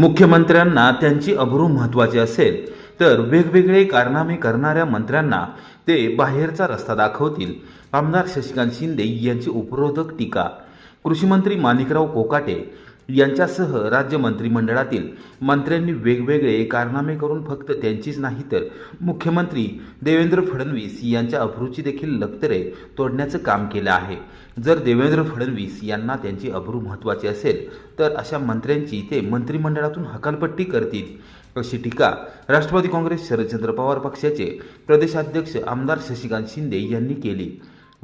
मुख्यमंत्र्यांना त्यांची अब्रू महत्त्वाची असेल तर वेगवेगळे कारनामे करणाऱ्या मंत्र्यांना ते बाहेरचा रस्ता दाखवतील. आमदार शशिकांत शिंदे यांची उपरोधक टीका. कृषीमंत्री माणिकराव कोकाटे यांच्यासह राज्य मंत्रिमंडळातील मंत्र्यांनी वेगवेगळे कारनामे करून फक्त त्यांचीच नाही तर मुख्यमंत्री देवेंद्र फडणवीस यांच्या अब्रूची देखील लक्तरे तोडण्याचं काम केलं आहे. जर देवेंद्र फडणवीस यांना त्यांची अब्रू महत्त्वाची असेल तर अशा मंत्र्यांची ते मंत्रिमंडळातून हकालपट्टी करतील. अशी टीका राष्ट्रवादी काँग्रेस शरदचंद्र पवार पक्षाचे प्रदेशाध्यक्ष आमदार शशिकांत शिंदे यांनी केली.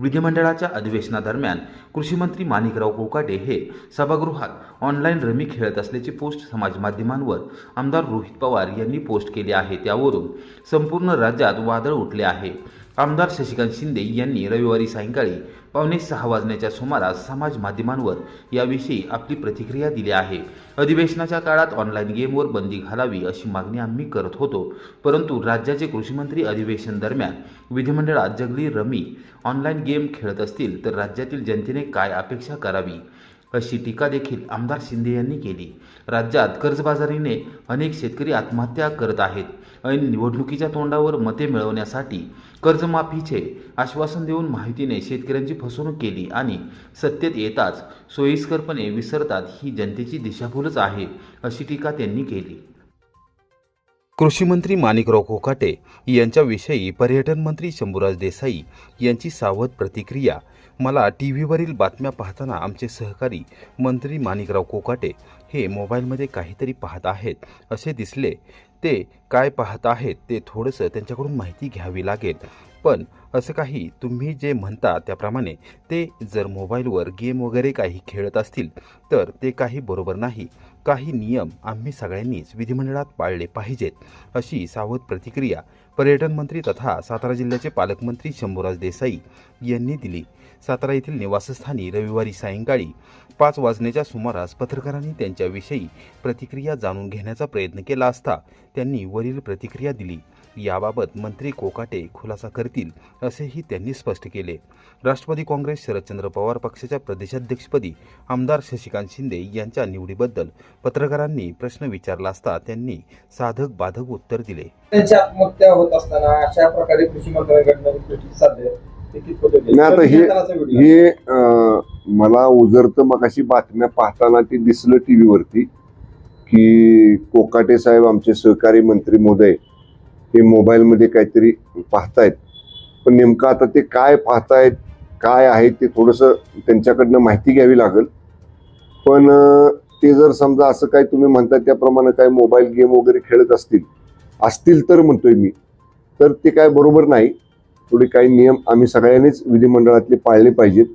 विधिमंडळाच्या अधिवेशनादरम्यान कृषीमंत्री माणिकराव कोकाटे हे सभागृहात ऑनलाईन रमी खेळत असल्याची पोस्ट समाजमाध्यमांवर आमदार रोहित पवार यांनी पोस्ट केली आहे. त्यावरून संपूर्ण राज्यात वादळ उठले आहे. आमदार शशिकांत शिंदे यांनी रविवारी सायंकाळी पावणे सहा वाजण्याच्या सुमारास समाज माध्यमांवर याविषयी आपली प्रतिक्रिया दिली आहे. अधिवेशनाच्या काळात ऑनलाईन गेमवर बंदी घालावी अशी मागणी आम्ही करत होतो. परंतु राज्याचे कृषीमंत्री अधिवेशन दरम्यान विधिमंडळात जगली रमी ऑनलाईन गेम खेळत असतील तर राज्यातील जनतेने काय अपेक्षा करावी? अशी टीका देखील आमदार शिंदे यांनी केली. राज्यात कर्जबाजारीने अनेक शेतकरी आत्महत्या करत आहेत. ऐन निवडणुकीच्या तोंडावर मते मिळवण्यासाठी कर्जमाफीचे आश्वासन देऊन माहितीने शेतकऱ्यांची फसवणूक केली आणि सत्तेत येताच सोयीस्करपणे विसरतात ही जनतेची दिशाभूलच आहे अशी टीका त्यांनी केली. कृषीमंत्री माणिकराव कोकाटे यांच्याविषयी पर्यटन मंत्री शंभूराज देसाई यांची सावध प्रतिक्रिया मला टी व्हीवरील बातम्या पाहताना आमचे सहकारी मंत्री माणिकराव कोकाटे हे मोबाईलमध्ये काहीतरी पाहत आहेत असे दिसले ते काय पाहत आहेत ते थोडंसं त्यांच्याकडून माहिती घ्यावी लागेल. पण असं काही तुम्ही जे म्हणता त्याप्रमाणे ते जर मोबाईलवर गेम वगैरे काही खेळत असतील तर ते काही बरोबर नाही. काही नियम आम्ही सगळ्यांनीच विधिमंडळात पाळले पाहिजेत अशी सावध प्रतिक्रिया पर्यटन मंत्री तथा सातारा जिल्ह्याचे पालकमंत्री शंभूराज देसाई यांनी दिली. सातारा येथील निवासस्थानी रविवारी सायंकाळी पाच वाजण्याच्या सुमारास पत्रकारांनी त्यांच्याविषयी प्रतिक्रिया जाणून घेण्याचा प्रयत्न केला असता त्यांनी वरील प्रतिक्रिया दिली. याबाबत मंत्री कोकाटे खुलासा करतील असेही त्यांनी स्पष्ट केले. राष्ट्रवादी काँग्रेस शरदचंद्र पवार पक्षाच्या प्रदेशाध्यक्षपदी आमदार शशिकांत शिंदे यांच्या निवडीबद्दल पत्रकारांनी प्रश्न विचारला असता त्यांनी साधक बाधक उत्तर दिले. त्यांच्या आत्महत्या होत असताना अशा प्रकारे कृषी मंत्र्यांकडनं प्रतिसाद नाही, आता हे-. हे मला उजरत मग अशी बातम्या पाहताना ते दिसलं टीव्हीवरती की कोकाटे साहेब आमचे सहकारी मंत्री महोदय हे मोबाईलमध्ये काहीतरी पाहतायत. पण नेमकं आता ते काय पाहतायत काय आहे ते थोडंसं त्यांच्याकडनं माहिती घ्यावी लागेल. पण ते जर समजा असं काय तुम्ही म्हणताय त्याप्रमाणे काय मोबाईल गेम वगैरे खेळत असतील असतील तर म्हणतोय मी. तर ते काय बरोबर नाही. थोडे काही नियम आम्ही सगळ्यांनीच विधिमंडळातले पाळले पाहिजेत.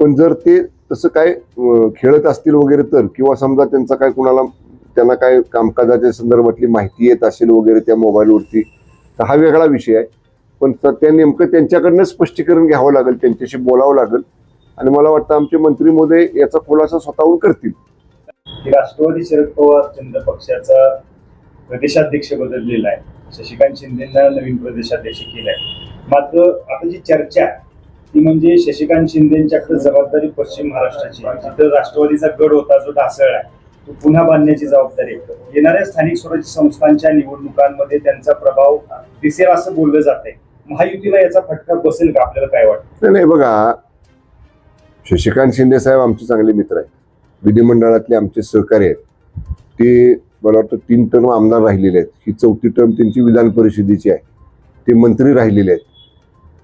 पण जर ते तसं काय खेळत असतील वगैरे तर किंवा समजा त्यांचा काय कुणाला त्यांना काय कामकाजाच्या संदर्भातली माहिती येत असेल वगैरे त्या मोबाईलवरती तर हा वेगळा विषय आहे. पण तर त्या नेमकं त्यांच्याकडनं स्पष्टीकरण घ्यावं लागेल त्यांच्याशी बोलावं लागेल. आणि मला वाटतं आमचे मंत्री मोदय याचा खुलासा स्वतःहून करतील. राष्ट्रवादी शरद पवार चंद्र पक्षाचा प्रदेशाध्यक्ष बदललेला आहे. शशिकांत शिंदेना नवीन प्रदेशाध्यक्ष केलाय. मात्र आता जी चर्चा आहे, ती म्हणजे शशिकांत शिंदेच्याकडे जबाबदारी पश्चिम महाराष्ट्राची जिथं राष्ट्रवादीचा गड होता जो ढासळला आहे तो पुन्हा बांधण्याची जबाबदारी येणाऱ्या स्थानिक स्वराज्य संस्थांच्या निवडणुकांमध्ये त्यांचा प्रभाव दिसेल असं बोललं जात महायुतीला याचा फटका बसेल का? आपल्याला काय वाटतं? नाही, नाही बघा शशिकांत शिंदे साहेब आमचे चांगले मित्र आहेत. विधिमंडळातले आमचे सहकारी आहेत. ते मला वाटतं तीन टर्म आमदार राहिलेले आहेत. ही चौथी टर्म त्यांची विधान परिषदेची आहे. ते मंत्री राहिलेले आहेत.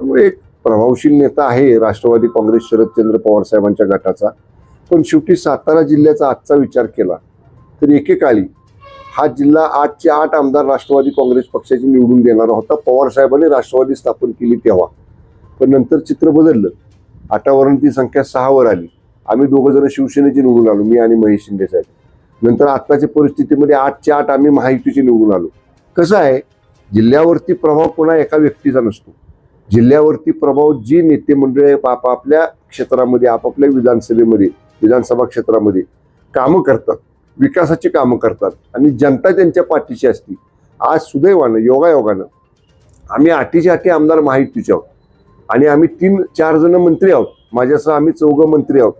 त्यामुळे एक प्रभावशील नेता आहे राष्ट्रवादी काँग्रेस शरदचंद्र पवार साहेबांच्या गटाचा. पण शेवटी सातारा जिल्ह्याचा आजचा विचार केला तर एकेकाळी हा जिल्हा आठचे आठ आमदार राष्ट्रवादी काँग्रेस पक्षाचे निवडून देणारा होता. पवार साहेबांनी राष्ट्रवादी स्थापन केली तेव्हा. पण नंतर चित्र बदललं. आठावरून ती संख्या सहावर आली. आम्ही दोघं जण शिवसेनेचे निवडून आलो मी आणि महेश शिंदे साहेब. नंतर आत्ताच्या परिस्थितीमध्ये आठचे आठ आम्ही महायुतीचे निवडून आलो. कसं आहे? जिल्ह्यावरती प्रभाव पुन्हा एका व्यक्तीचा नसतो. जिल्ह्यावरती प्रभाव जी नेते मंडळी आपापल्या क्षेत्रामध्ये आपापल्या विधानसभेमध्ये विधानसभा क्षेत्रामध्ये कामं करतात विकासाची कामं करतात आणि जनता त्यांच्या पाठीशी असती. आज सुदैवानं योगायोगानं आम्ही आठीचे आठी आमदार माहितीचे आहोत. आणि आम्ही तीन चार जण मंत्री आहोत. माझ्यासह आम्ही चौघं मंत्री आहोत.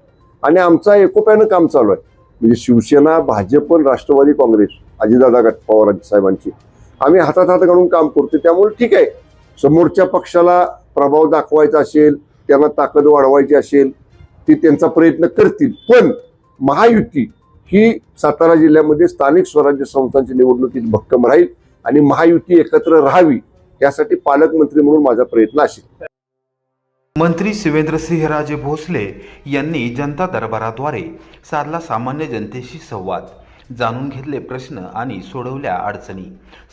आणि आमचा एकोप्यानं काम चालू आहे. म्हणजे शिवसेना भाजप राष्ट्रवादी काँग्रेस अजितदादा पवार साहेबांची. आम्ही हातात हात घालून काम करतो त्यामुळे ठीक आहे. समोरच्या पक्षाला प्रभाव दाखवायचा असेल त्यांना ताकद वाढवायची असेल ते त्यांचा प्रयत्न करतील. पण महायुती ही सातारा जिल्ह्यामध्ये स्थानिक स्वराज्य संस्थांच्या निवडणुकीत भक्कम राहील आणि महायुती एकत्र राहावी यासाठी पालकमंत्री म्हणून माझा प्रयत्न असेल. मंत्री शिवेंद्रसिंहराजे भोसले यांनी जनता दरबाराद्वारे साधला सामान्य जनतेशी संवाद जाणून घेतले प्रश्न आणि सोडवल्या अडचणी.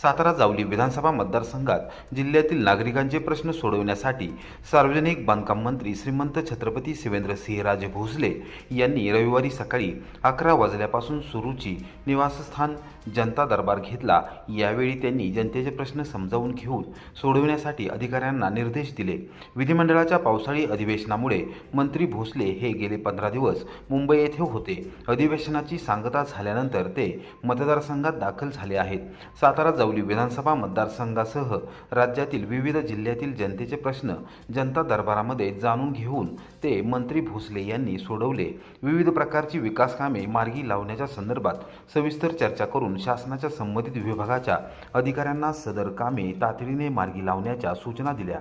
सातारा जावली विधानसभा मतदारसंघात जिल्ह्यातील नागरिकांचे प्रश्न सोडवण्यासाठी सार्वजनिक बांधकाम मंत्री श्रीमंत छत्रपती शिवेंद्रसिंहराजे भोसले यांनी रविवारी सकाळी अकरा वाजल्यापासून सुरूची निवासस्थान जनता दरबार घेतला. यावेळी त्यांनी जनतेचे प्रश्न समजावून घेऊन सोडविण्यासाठी अधिकाऱ्यांना निर्देश दिले. विधिमंडळाच्या पावसाळी अधिवेशनामुळे मंत्री भोसले हे गेले पंधरा दिवस मुंबई येथे होते. अधिवेशनाची सांगता झाल्यानंतर ते मतदारसंघात दाखल झाले आहेत. सातारा जावली विधानसभा मतदारसंघासह राज्यातील विविध जिल्ह्यातील जनतेचे प्रश्न जनता दरबारामध्ये जाणून घेऊन ते मंत्री भोसले यांनी सोडवले. विविध प्रकारची विकास कामे मार्गी लावण्याच्या संदर्भात सविस्तर चर्चा करून शासनाच्या संबंधित विभागाच्या अधिकाऱ्यांना सदर कामे तातडीने मार्गी लावण्याच्या सूचना दिल्या.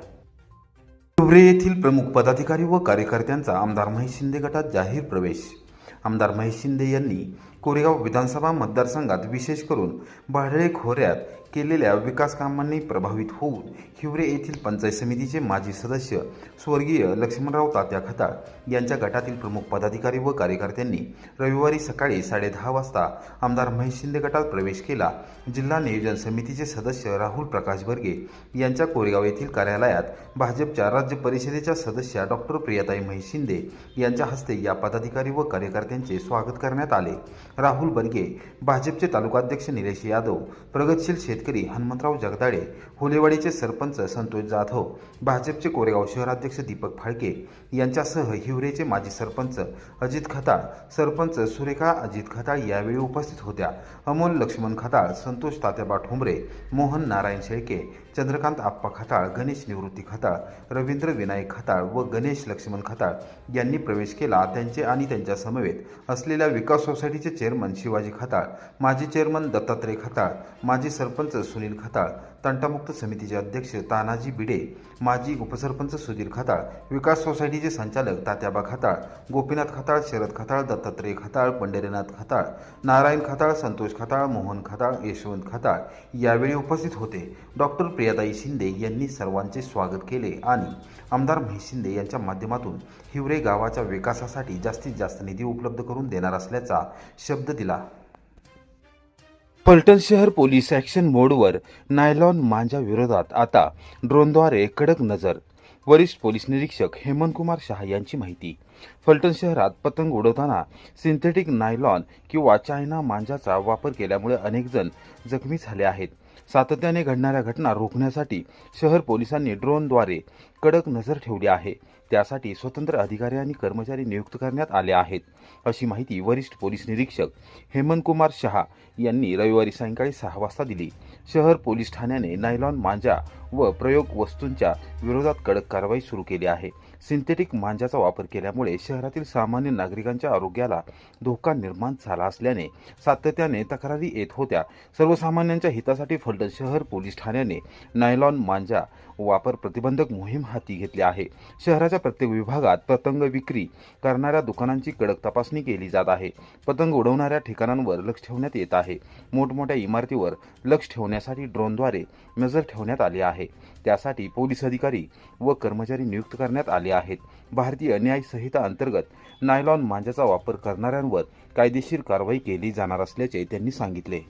हिवरे येथील प्रमुख पदाधिकारी व कार्यकर्त्यांचा आमदार महेश शिंदे गटात जाहीर प्रवेश. आमदार महेश शिंदे यांनी कोरेगाव विधानसभा मतदारसंघात विशेष करून भाडळे खोऱ्यात केलेल्या विकास कामांनी प्रभावित होऊन हिवरे येथील पंचायत समितीचे माजी सदस्य स्वर्गीय लक्ष्मणराव तात्या खताळ यांच्या गटातील प्रमुख पदाधिकारी व कार्यकर्त्यांनी रविवारी सकाळी साडेदहा वाजता आमदार महेश शिंदे गटात प्रवेश केला. जिल्हा नियोजन समितीचे सदस्य राहुल प्रकाश बर्गे यांच्या कोरेगाव येथील कार्यालयात भाजपच्या राज्य परिषदेच्या सदस्या डॉक्टर प्रियाताई महेश शिंदे यांच्या हस्ते या पदाधिकारी व कार्यकर्त्यांचे स्वागत करण्यात आले. राहुल बर्गे भाजपचे तालुकाध्यक्ष निलेश यादव प्रगतशील शेतकरी हनुमंतराव जगदाळे हुलेवाडीचे सरपंच संतोष जाधव भाजपचे कोरेगाव शहराध्यक्ष दीपक फाळके यांच्यासह हिवरेचे माजी सरपंच अजित खताळ सरपंच सुरेखा अजित खताळ यावेळी उपस्थित होत्या. अमोल लक्ष्मण खताळ संतोष तात्याबा ठोंबरे मोहन नारायण शेळके चंद्रकांत आप्पा खताळ गणेश निवृत्ती खताळ रवींद्र विनायक खताळ व गणेश लक्ष्मण खताळ यांनी प्रवेश केला त्यांचे आणि त्यांच्या समवेत असलेल्या विकास सोसायटीचे चेअरमन शिवाजी खताळ माजी चेअरमन दत्तात्रय खताळ माजी सरपंच सुनील खताळ तंटामुक्त समितीचे अध्यक्ष तानाजी बिडे माजी उपसरपंच सुधीर खताळ विकास सोसायटीचे संचालक तात्याबा खताळ गोपीनाथ खताळ शरद खताळ दत्तात्रय खताळ पंढरीनाथ खताळ नारायण खताळ संतोष खताळ मोहन खताळ यशवंत खताळ यावेळी उपस्थित होते. डॉक्टर प्रियाताई शिंदे यांनी सर्वांचे स्वागत केले आणि आमदार महेश शिंदे यांच्या माध्यमातून हिवरे गावाच्या विकासासाठी जास्तीत जास्त निधी उपलब्ध करून देणार असल्याचा शब्द दिला. पलटण शहर पोलीस ॲक्शन मोडवर नायलॉन मांजा विरोधात आता ड्रोनद्वारे कडक नजर. वरिष्ठ पोलीस निरीक्षक हेमंत कुमार शहा यांची माहिती. फलटण शहरात पतंग उडवताना सिंथेटिक नायलॉन किंवा चायना मांजाचा वापर केल्यामुळे अनेकजण जखमी झाले आहेत. सातत्याने घडणाऱ्या घटना रोखण्यासाठी शहर पोलिसांनी ड्रोनद्वारे कडक नजर ठेवली आहे. त्यासाठी स्वतंत्र अधिकारी आणि कर्मचारी नियुक्त करण्यात आले आहेत. अशी माहिती वरिष्ठ पोलीस निरीक्षक हेमंतकुमार शहा यांनी रविवारी सायंकाळी सहा वाजता दिली. शहर पोलीस ठाण्याने नायलॉन मांजा व प्रयोग वस्तूंच्या विरोधात कडक कारवाई सुरू केली आहे. सिंथेटिक मांजाचा वापर केल्यामुळे शहरातील सामान्य नागरिकांच्या आरोग्याला धोका निर्माण झाला असल्याने सातत्याने तक्रारी येत होत्या. सर्वसामान्यांच्या हितासाठी फलटण शहर पोलीस ठाण्याने नायलॉन मांजा वापर प्रतिबंधक मोहीम हाती घेतली आहे. शहराच्या प्रत्येक विभागात पतंग विक्री करणाऱ्या दुकानांची कडक तपासणी केली जात आहे. पतंग उडवणाऱ्या ठिकाणांवर लक्ष ठेवण्यात येत आहे. मोठमोठ्या इमारतीवर लक्ष ठेवण्यासाठी ड्रोनद्वारे नजर ठेवण्यात आली आहे. आहे. त्यासाठी पोलीस अधिकारी व कर्मचारी नियुक्त करण्यात आले आहेत. भारतीय न्याय संहिता अंतर्गत नायलॉन मांजाचा वापर करणाऱ्यांवर कायदेशीर कारवाई केली जाणार असल्याचे त्यांनी सांगितले.